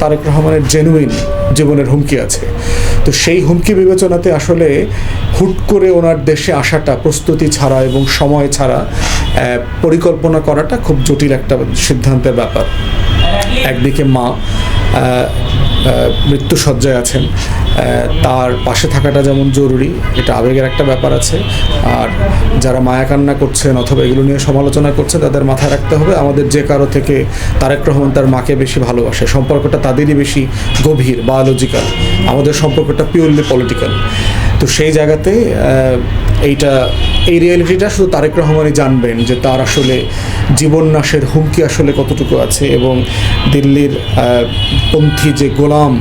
তারেক রহমানের জেনুইন জীবনের হুমকি আছে। তো সেই হুমকি বিবেচনাতে আসলে হুট করে ওনার দেশে আসাটা, প্রস্তুতি ছাড়া এবং সময় ছাড়া পরিকল্পনা করাটা খুব জটিল একটা সিদ্ধান্তের ব্যাপার। একদিকে মা মৃত্যুসজ্জায় আছেন তার পাশে থাকাটা যেমন জরুরি, এটা আবেগের একটা ব্যাপার আছে। আর যারা মায়া কান্না করছেন অথবা এগুলো নিয়ে সমালোচনা করছেন, তাদের মাথায় রাখতে হবে, আমাদের যে কারও থেকে তারেক রহমান তার মাকে বেশি ভালোবাসে। সম্পর্কটা তাদেরই বেশি গভীর বায়োলজিক্যাল আমাদের সম্পর্কটা পিওরলি পলিটিক্যাল তো সেই জায়গাতে এইটা, এই রিয়েলিটিটা শুধু তারেক রহমানই জানবেন যে তার আসলে জীবন নাশের হুমকি আসলে কতটুকু আছে এবং দিল্লির পন্থী যে গোলাম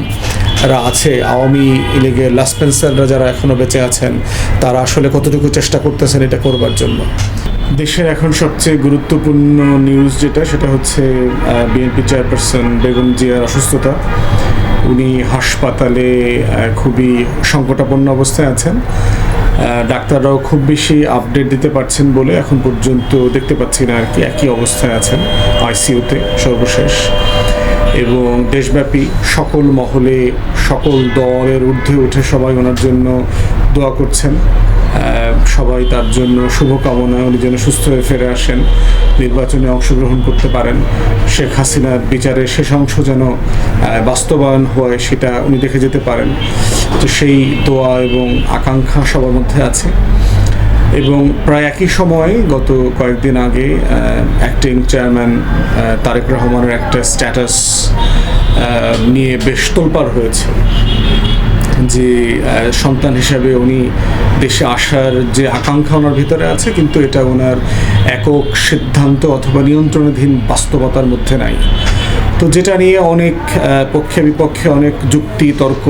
রা আছে, আওয়ামী লীগের লাসপেন্সাররা যারা এখনও বেঁচে আছেন, তারা আসলে কতটুকু চেষ্টা করতেছেন এটা করবার জন্য? দেশের এখন সবচেয়ে গুরুত্বপূর্ণ নিউজ যেটা, সেটা হচ্ছে বিএনপি চেয়ারপারসন বেগম জিয়ার অসুস্থতা। উনি হাসপাতালে খুবই সংকটাপন্ন অবস্থায় আছেন। ডাক্তাররাও খুব বেশি আপডেট দিতে পারছেন বলে এখন পর্যন্ত দেখতে পাচ্ছি না আর কি, একই অবস্থায় আছেন আইসিইউতে সর্বশেষ। এবং দেশব্যাপী সকল মহলে, সকল দলের ঊর্ধ্বে উঠে সবাই ওনার জন্য দোয়া করছেন। সবাই তার জন্য শুভকামনা, উনি যেন সুস্থ হয়ে ফিরে আসেন, নির্বাচনে অংশগ্রহণ করতে পারেন। শেখ হাসিনার বিচারের শেষ অংশ যেন বাস্তবায়ন হয় সেটা উনি দেখে যেতে পারেন। তো সেই দোয়া এবং আকাঙ্ক্ষা সবার মধ্যে আছে। এবং প্রায় একই সময়ে গত কয়েকদিন আগে অ্যাক্টিং চেয়ারম্যান তারেক রহমানের একটা স্ট্যাটাস নিয়ে বেশ তোলপাড় হয়েছে। যে সন্তান হিসাবে উনি দেশে আসার যে আকাঙ্ক্ষা ওনার ভিতরে আছে, কিন্তু এটা ওনার একক সিদ্ধান্ত অথবা নিয়ন্ত্রণাধীন বাস্তবতার মধ্যে নাই। তো যেটা নিয়ে অনেক পক্ষে বিপক্ষে অনেক যুক্তি, তর্ক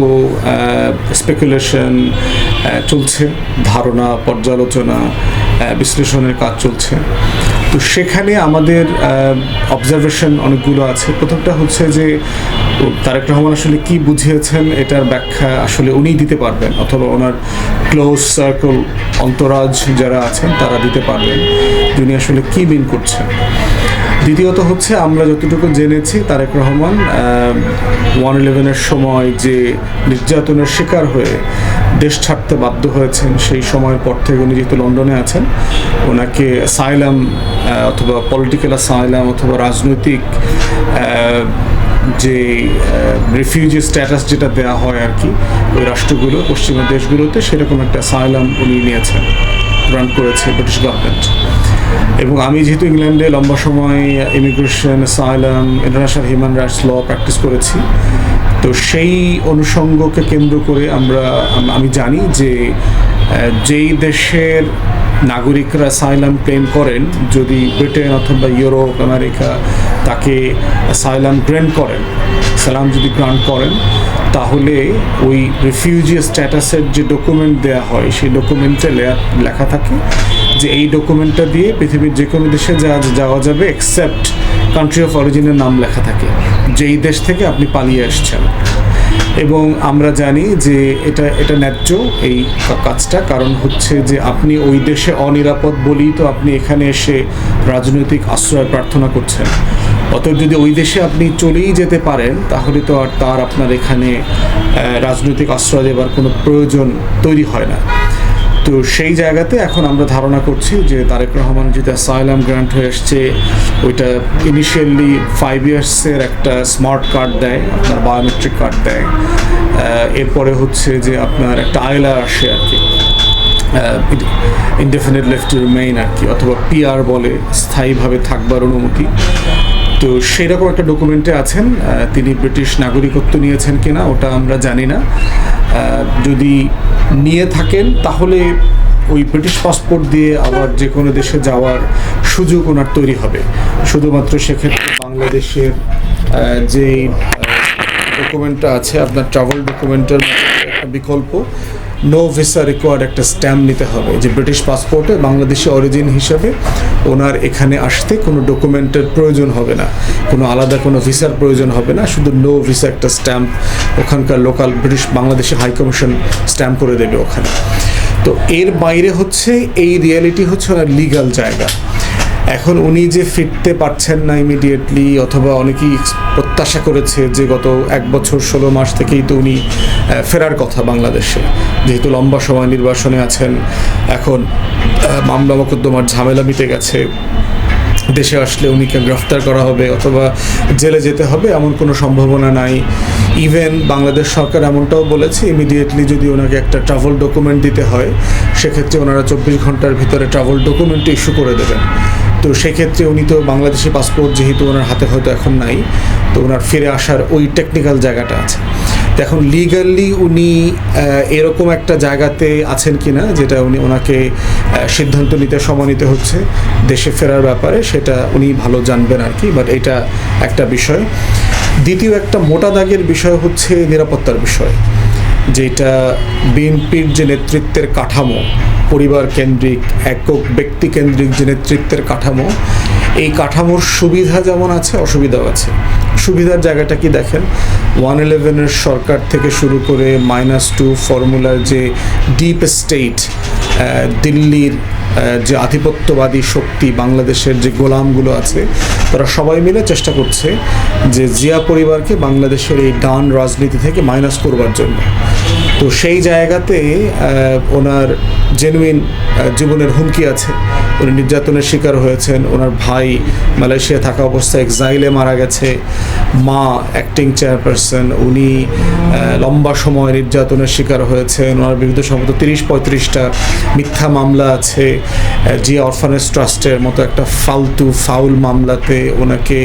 স্পেকুলেশন চলছে, ধারণা, পর্যালোচনা বিশ্লেষণের কাজ চলছে। তো সেখানে আমাদের অবজারভেশন অনেকগুলো আছে। প্রথমটা হচ্ছে যে তারেক রহমান আসলে কি বুঝিয়েছেন এটার ব্যাখ্যা আসলে উনিই দিতে পারবেন, অথবা ওনার ক্লোজ সার্কেল অন্তরাজ যারা আছেন তারা দিতে পারবেন তিনি আসলে কি মিন করছেন। দ্বিতীয়ত হচ্ছে আমরা যতটুকু জেনেছি, তারেক রহমান ওয়ান ইলেভেনের সময় যে নির্যাতনের শিকার হয়ে দেশ ছাড়তে বাধ্য হয়েছেন সেই সময়ের পর থেকে উনি যেহেতু লন্ডনে আছেন, ওনাকে সাইলাম অথবা পলিটিক্যাল সাইলাম অথবা রাজনৈতিক যে রিফিউজি স্ট্যাটাস যেটা দেওয়া হয় আর কি, ওই রাষ্ট্রগুলো, পশ্চিমা দেশগুলোতে সেরকম একটা সাইলাম উনি নিয়েছেন গ্রান্ট করেছে ব্রিটিশ গভর্নমেন্ট এবং আমি যেহেতু ইংল্যান্ডে লম্বা সময় immigration asylum international human rights law practice করেছি তো সেই অনুষঙ্গকে কেন্দ্র করে আমরা, আমি জানি যে যেই দেশের নাগরিকরা সাইলাম ক্লেম করেন, যদি ব্রিটেন অথবা ইউরোপ, আমেরিকা তাকে সাইলাম গ্র্যান্ট করেন, সালাম যদি গ্রান্ট করেন, তাহলে ওই রিফিউজি স্ট্যাটাসের যে ডকুমেন্ট দেওয়া হয়, সেই ডকুমেন্টে লেখা থাকে যে এই ডকুমেন্টটা দিয়ে পৃথিবীর যে কোনো দেশে যা, যাওয়া যাবে এক্সেপ্ট কান্ট্রি অফ অরিজিনের নাম লেখা থাকে। যেই দেশ থেকে আপনি পালিয়ে আসছেন এবং আমরা জানি যে এটা এটা ন্যায্য এই কাজটা, কারণ হচ্ছে যে আপনি ওই দেশে অনিরাপদ বলেই তো আপনি এখানে এসে রাজনৈতিক আশ্রয় প্রার্থনা করছেন। অতএব যদি ওই দেশে আপনি চলেই যেতে পারেন, তাহলে তো আর তার আপনার এখানে রাজনৈতিক আশ্রয় দেওয়ার কোনো প্রয়োজন তৈরি হয় না। তো সেই জায়গাতে এখন আমরা ধারণা করছি যে তারেক রহমান যেটা অ্যাসাইলাম গ্রান্ট হয়ে এসছে, ওইটা ইনিশিয়ালি ফাইভ ইয়ার্সের একটা স্মার্ট কার্ড দেয়, আপনার বায়োমেট্রিক কার্ড দেয়। এরপরে হচ্ছে যে আপনার একটা আয়লা আসে আর কি। ইনডেফিনেট লেফট টু রিমেইন আর কি, অথবা পিআর বলে, স্থায়ীভাবে থাকবার অনুমতি। তো সেই রকম একটা ডকুমেন্টে আছেন তিনি ব্রিটিশ নাগরিকত্ব নিয়েছেন কিনা ওটা আমরা জানি না। যদি নিয়ে থাকেন, তাহলে ওই ব্রিটিশ পাসপোর্ট দিয়ে আবার যে কোনো দেশে যাওয়ার সুযোগ ওনার তৈরি হবে। শুধুমাত্র সেক্ষেত্রে বাংলাদেশের যেই ডকুমেন্টটা আছে, আপনার ট্রাভেল ডকুমেন্টের একটা বিকল্প নো ভিসা রিকোয়ার্ড একটা স্ট্যাম্প নিতে হবে। যে ব্রিটিশ পাসপোর্টে বাংলাদেশি অরিজিন হিসেবে ওনার এখানে আসতে কোনো ডকুমেন্টের প্রয়োজন হবে না। কোনো আলাদা কোনো ভিসার প্রয়োজন হবে না। শুধু নো ভিসা একটা স্ট্যাম্প ওখানকার local British Bangladeshi high commission stamp করে দেবে ওখানে। তো এর বাইরে হচ্ছে এই রিয়ালিটি হচ্ছে ওনার লিগাল জায়গা। এখন উনি যে ফিরতে পারছেন না ইমিডিয়েটলি অথবা অনেকেই প্রত্যাশা করেছে যে গত এক বছর ষোলো মাস থেকেই তো উনি ফেরার কথা বাংলাদেশে। যেহেতু লম্বা সময় নির্বাসনে আছেন, এখন মামলা মোকদ্দমার ঝামেলা মিটে গেছে। দেশে আসলে উনিকে গ্রেফতার করা হবে অথবা জেলে যেতে হবে এমন কোনো সম্ভাবনা নাই। ইভেন বাংলাদেশ সরকার এমনটাও বলেছে ইমিডিয়েটলি যদি ওনাকে একটা ট্রাভেল ডকুমেন্ট দিতে হয়, সেক্ষেত্রে ওনারা চব্বিশ ঘণ্টার ভিতরে ট্রাভেল ডকুমেন্ট ইস্যু করে দেবেন। তো সেক্ষেত্রে উনি তো বাংলাদেশি পাসপোর্ট যেহেতু ওনার হাতে হয়তো এখন নাই, তো ওনার ফিরে আসার ওই টেকনিক্যাল জায়গাটা আছে। এখন লিগালি উনি এরকম একটা জায়গাতে আছেন কিনা, যেটা উনি ওনাকে সিদ্ধান্ত নিতে সময় নিতে হচ্ছে দেশে ফেরার ব্যাপারে, সেটা উনি ভালো জানবেন আর কি বাট এটা একটা বিষয়। দ্বিতীয় একটা মোটা দাগের বিষয় হচ্ছে নিরাপত্তার বিষয়। যেটা বিএনপির যে নেতৃত্বের কাঠামো, পরিবার কেন্দ্রিক, একক ব্যক্তি কেন্দ্রিক যে নেতৃত্বের কাঠামো, এই কাঠামোর সুবিধা যেমন আছে, অসুবিধাও আছে। সুবিধার জায়গাটা কি দেখেন? ওয়ান ইলেভেনের সরকার থেকে শুরু করে মাইনাস টু ফর্মুলার যে ডিপ স্টেট দিল্লির যে আধিপত্যবাদী শক্তি বাংলাদেশের যে গোলামগুলো আছে, তারা সবাই মিলে চেষ্টা করছে যে জিয়া পরিবারকে বাংলাদেশের এই ডান রাজনীতি থেকে মাইনাস করবার জন্য। তো সেই জায়গাতে ওনার জেনুইন জীবনের হুমকি আছে। উনি নির্যাতনের শিকার হয়েছেন। ওনার ভাই মালয়েশিয়া থাকা অবস্থায় এক্সাইলে মারা গেছে। মা অ্যাক্টিং চেয়ারপারসন উনি লম্বা সময় নির্যাতনের শিকার হয়েছেন। ওনার বিরুদ্ধে সম্ভবত তিরিশ পঁয়ত্রিশটা মিথ্যা মামলা আছে। জিয়া অরফানেজ ট্রাস্টের মতো একটা ফালতু, ফাউল মামলাতে ওনাকে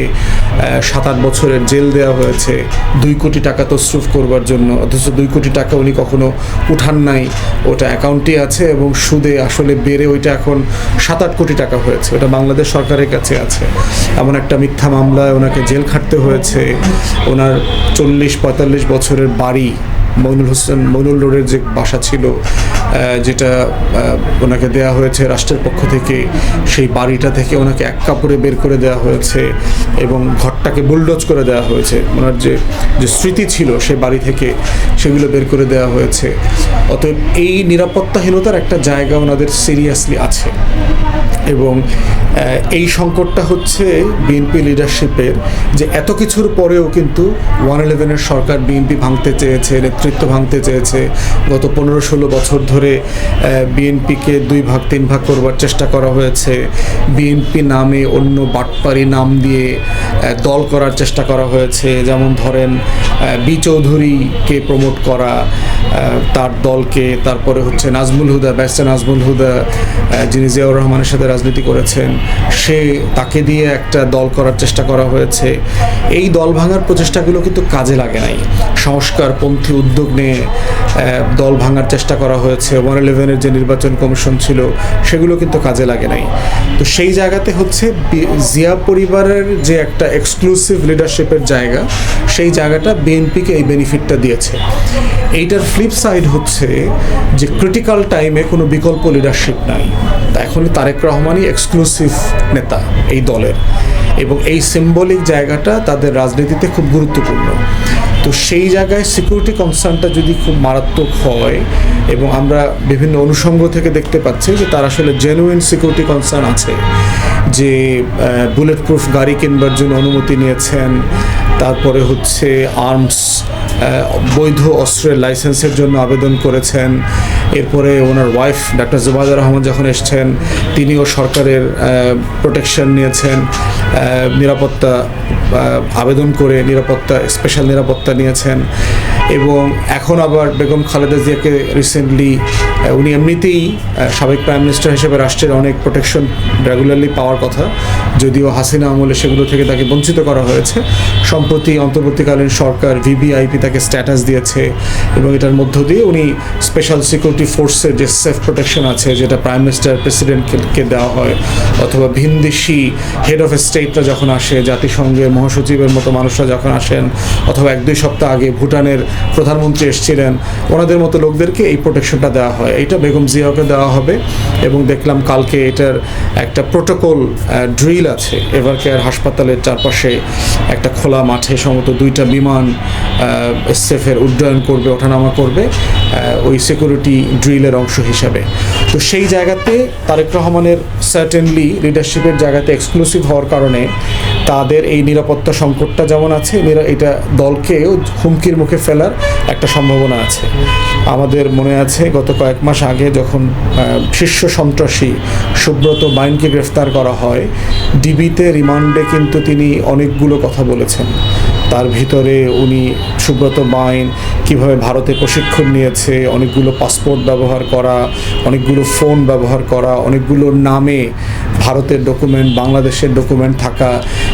সাত আট বছরের জেল দেওয়া হয়েছে। দুই কোটি টাকা তসরুফ করবার জন্য, অথচ দুই কোটি টাকা উনি কখনো উঠান নাই। ওটা অ্যাকাউন্টে আছে এবং সুদে আসলে বেড়ে ওইটা এখন সাত আট কোটি টাকা হয়েছে। ওটা বাংলাদেশ সরকারের কাছে আছে। এমন একটা মিথ্যা মামলায় ওনাকে জেল খাটতে হয়েছে। ওনার চল্লিশ পঁয়তাল্লিশ বছরের বাড়ি মইনুল হোসেন, মইনুল রোডের যে বাসা ছিল যেটা ওনাকে দেয়া হয়েছে রাষ্ট্রের পক্ষ থেকে, সেই বাড়িটা থেকে ওনাকে এক কাপড়ে বের করে দেওয়া হয়েছে এবং ঘরটাকে বুলডোজ করে দেওয়া হয়েছে। ওনার যে যে স্মৃতি ছিল সে বাড়ি থেকে সেগুলো বের করে দেওয়া হয়েছে। অতএব এই নিরাপত্তাহীনতার একটা জায়গা ওনাদের সিরিয়াসলি আছে। এবং এই সংকটটা হচ্ছে বিএনপি লিডারশিপের যে এত কিছুর পরেও কিন্তু ওয়ান ইলেভেনের সরকার বিএনপি ভাঙতে চেয়েছে, নেতৃত্ব ভাঙতে চেয়েছে। গত পনেরো ষোলো বছর ধরে বিএনপিকে দুই ভাগ, তিন ভাগ করবার চেষ্টা করা হয়েছে। বিএনপি নামে অন্য বাটপারি নাম দিয়ে দল করার চেষ্টা করা হয়েছে। যেমন ধরেন বি চৌধুরীকে প্রমোট করা তার দলকে। তারপরে হচ্ছে নাজমুল হুদা, ব্যারিস্টার নাজমুল হুদা যিনি জিয়াউর রহমানের সাথে রাজনীতি করেছেন। সে তাকে দিয়ে একটা দল করার চেষ্টা করা হয়েছে। এই দল ভাঙার প্রচেষ্টাগুলো কিন্তু কাজে লাগে নাই। সংস্কারপন্থী উদ্যোগ নিয়ে দল ভাঙার চেষ্টা করা হয়েছে। ওয়ান ইলেভেনের যে নির্বাচন কমিশন ছিল, সেগুলো কিন্তু কাজে লাগে নাই। তো সেই জায়গাতে হচ্ছে জিয়া পরিবারের যে একটা এক্সক্লুসিভ লিডারশিপের জায়গা, সেই জায়গাটা বিএনপিকে এই বেনিফিটটা দিয়েছে। এইটার ফ্লিপ সাইড হচ্ছে যে ক্রিটিক্যাল টাইমে কোনো বিকল্প লিডারশিপ নাই। এখন তারেক রহমানই এক্সক্লুসিভ নেতা এই দলের। এবং এই সিম্বলিক জায়গাটা তাদের রাজনীতিতে খুব গুরুত্বপূর্ণ। তো সেই জায়গায় সিকিউরিটি কনসার্নটা যদি খুব মারাত্মক হয় এবং আমরা বিভিন্ন অনুষঙ্গ থেকে দেখতে পাচ্ছি যে তার আসলে জেনুইন সিকিউরিটি কনসার্ন আছে। যে বুলেট প্রুফ গাড়ি কিনবার জন্য অনুমতি নিয়েছেন তারপরে হচ্ছে আর্মস বৈধ অস্ত্রের লাইসেন্সের জন্য আবেদন করেছেন। এরপরে ওনার ওয়াইফ ডাক্তার জুবাইদা রহমান যখন এসছেন, তিনিও সরকারের প্রোটেকশন নিয়েছেন নিরাপত্তা আবেদন করে নিরাপত্তা স্পেশাল নিরাপত্তা নিয়েছেন। এবং এখন আবার বেগম খালেদা জিয়াকে রিসেন্টলি উনি এমনিতেই সাবেক প্রাইম মিনিস্টার হিসেবে রাষ্ট্রের অনেক প্রোটেকশন রেগুলারলি পাওয়ার কথা। যদিও হাসিনা আমলে সেগুলো থেকে তাকে বঞ্চিত করা হয়েছে, সম্প্রতি অন্তর্বর্তীকালীন সরকার ভিভিআইপি তাকে স্ট্যাটাস দিয়েছে এবং এটার মধ্য দিয়ে উনি স্পেশাল সিকিউরিটি ফোর্সের যে সেফ প্রোটেকশন আছে, যেটা প্রাইম মিনিস্টার প্রেসিডেন্টকে দেওয়া হয়, অথবা ভিনদেশি হেড অফ স্টেটরা যখন আসে, জাতিসংঘের মহাসচিবের মতো মানুষরা যখন আসেন, অথবা এক দুই সপ্তাহ আগে ভুটানের প্রধানমন্ত্রী এসেছিলেন, ওনাদের মতো লোকদেরকে এই প্রোটেকশনটা দেওয়া হয়। এটা বেগম জিয়াকে দেওয়া হবে এবং দেখলাম কালকে এটার একটা প্রোটোকল ড্রিল আছে। এভার কেয়ার হাসপাতালের চারপাশে একটা খোলা মাঠে সম্ভবত দুইটা বিমান এসএফের উড্ডয়ন করবে, ওঠানামা করবে ওই সিকিউরিটি ড্রিলের অংশ হিসাবে। তো সেই জায়গাতে তারেক রহমানের সার্টেনলি লিডারশিপের জায়গাতে এক্সক্লুসিভ হওয়ার কারণে তাদের এই নিরাপত্তা সংকটটা যেমন আছে এটা দলকেও হুমকির মুখে ফেলার একটা সম্ভাবনা আছে। আমাদের মনে আছে গত কয়েক মাস আগে যখন শীর্ষ সন্ত্রাসী সুব্রত বাইনকে গ্রেফতার করা হয় ডিবিতে রিমান্ডে কিন্তু তিনি অনেকগুলো কথা বলেছেন। তার ভিতরে উনি সুব্রত মাইন, কীভাবে ভারতে প্রশিক্ষণ নিয়েছে, অনেকগুলো পাসপোর্ট ব্যবহার করা, অনেকগুলো ফোন ব্যবহার করা, অনেকগুলো নামে ভারতের ডকুমেন্ট বাংলাদেশের ডকুমেন্ট থাকা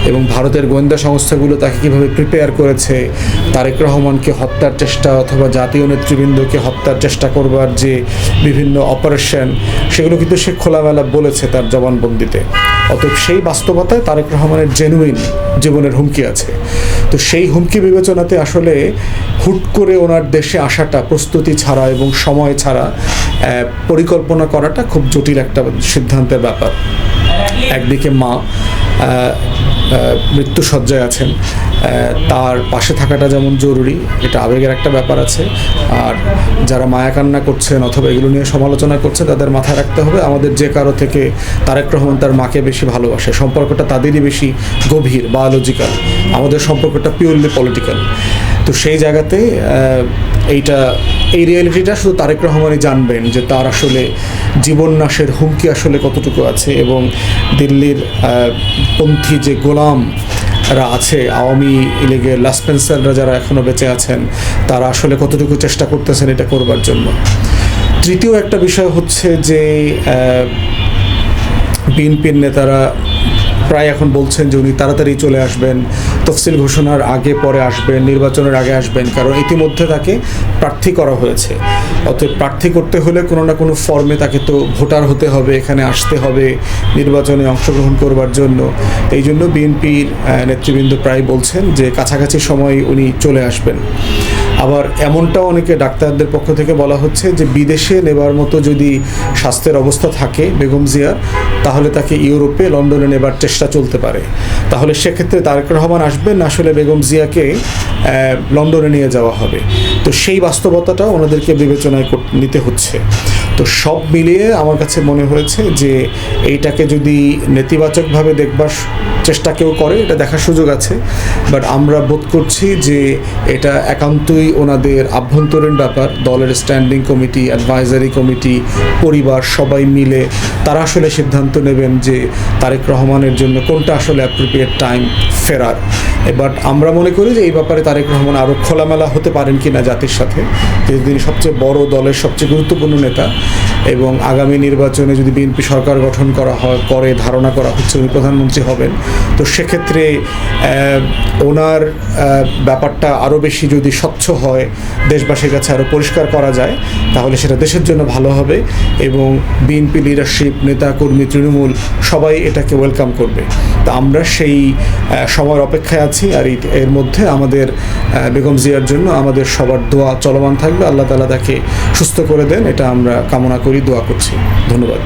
এবং ভারতের গোয়েন্দা সংস্থাগুলো তাকে কীভাবে প্রিপেয়ার করেছে, তারেক রহমানকে হত্যার চেষ্টা অথবা জাতীয় নেতৃবৃন্দকে হত্যার চেষ্টা করবার যে বিভিন্ন অপারেশন সেগুলো কিন্তু সে খোলামেলা বলেছে তার জবানবন্দিতে। অতএব সেই বাস্তবতায় তারেক রহমানের জেনুইন জীবনের হুমকি আছে। তো সেই হুমকি বিবেচনাতে আসলে হুট করে ওনার দেশে আসাটা, প্রস্তুতি ছাড়া এবং সময় ছাড়া পরিকল্পনা করাটা খুব জটিল একটা সিদ্ধান্তের ব্যাপার। একদিকে মা আহ, মৃত্যুসজ্জায় আছেন তার পাশে থাকাটা যেমন জরুরি এটা আবেগের একটা ব্যাপার আছে। আর যারা মায়া কান্না করছেন অথবা এগুলো নিয়ে সমালোচনা করছে তাদের মাথায় রাখতে হবে আমাদের যে কারও থেকে তারেক রহমান তার মাকে বেশি ভালোবাসে। সম্পর্কটা তাদেরই বেশি গভীর বায়োলজিক্যাল আমাদের সম্পর্কটা পিওরলি পলিটিক্যাল তো সেই জায়গাতে এইটা, এই রিয়েলিটিটা শুধু তারেক রহমানই জানবেন যে তার আসলে জীবন নাশের হুমকি আসলে কতটুকু আছে এবং দিল্লির পন্থী যে গোলাম রা আছে, আওয়ামী লীগের লাসপেন্সাররা যারা এখনও বেঁচে আছেন, তারা আসলে কতটুকু চেষ্টা করতেছেন এটা করবার জন্য। তৃতীয় একটা বিষয় হচ্ছে যে বিএনপির নেতারা প্রায় এখন বলছেন যে উনি তাড়াতাড়ি চলে আসবেন, তফসিল ঘোষণার আগে পরে আসবেন, নির্বাচনের আগে আসবেন, কারণ ইতিমধ্যে তাকে প্রার্থী করা হয়েছে। অতএব প্রার্থী করতে হলে কোনো না কোনো ফর্মে তাকে তো ভোটার হতে হবে, এখানে আসতে হবে, নির্বাচনে অংশগ্রহণ করবার জন্য। এই জন্য বিএনপির নেতৃবৃন্দ প্রায় বলছেন যে কাছাকাছি সময় উনি চলে আসবেন। আবার এমনটাও অনেকে ডাক্তারদের পক্ষ থেকে বলা হচ্ছে যে বিদেশে নেবার মতো যদি স্বাস্থ্যের অবস্থা থাকে বেগম জিয়ার, তাহলে তাকে ইউরোপে, লন্ডনে নেবার চেষ্টা চলতে পারে। তাহলে সেক্ষেত্রে তারেক রহমান আসবেন আসলে বেগম জিয়াকে লন্ডনে নিয়ে যাওয়া হবে। তো সেই বাস্তবতাটা ওনাদেরকে বিবেচনায় নিতে হচ্ছে। তো সব মিলিয়ে আমার কাছে মনে হয়েছে যে এইটাকে যদি নেতিবাচকভাবে দেখবার চেষ্টা কেউ করে, এটা দেখার সুযোগ আছে। বাট আমরা বোধ করছি যে এটা একান্তই ওনাদের আভ্যন্তরীণ ব্যাপার, দলের স্ট্যান্ডিং কমিটি অ্যাডভাইজারি কমিটি পরিবার সবাই মিলে তারা আসলে সিদ্ধান্ত নেবেন যে তারেক রহমানের জন্য কোনটা আসলে অ্যাপ্রোপ্রিয়েট টাইম ফেরার। বাট আমরা মনে করি যে এই ব্যাপারে তারেক রহমান আরও খোলামেলা হতে পারেন কিনা জাতির সাথে যেহেতু তিনি সবচেয়ে বড় দলের সবচেয়ে গুরুত্বপূর্ণ নেতা এবং আগামী নির্বাচনে যদি বিএনপি সরকার গঠন করা হয়, করে, ধারণা করা হচ্ছে উনি প্রধানমন্ত্রী হবেন, তো সেক্ষেত্রে ওনার ব্যাপারটা আরও বেশি যদি স্বচ্ছ হয়, দেশবাসীর কাছে আরও পরিষ্কার করা যায়, তাহলে সেটা দেশের জন্য ভালো হবে এবং বিএনপি লিডারশিপ নেতাকর্মী তৃণমূল সবাই এটাকে ওয়েলকাম করবে। তা আমরা সেই সময়ের অপেক্ষায় আছি আর এর মধ্যে আমাদের বেগম জিয়ার জন্য আমাদের সবার দোয়া চলমান থাকবে। আল্লাহ তালা তাকে সুস্থ করে দেন, এটা আমরা কামনা করি, দোয়া করছি। ধন্যবাদ।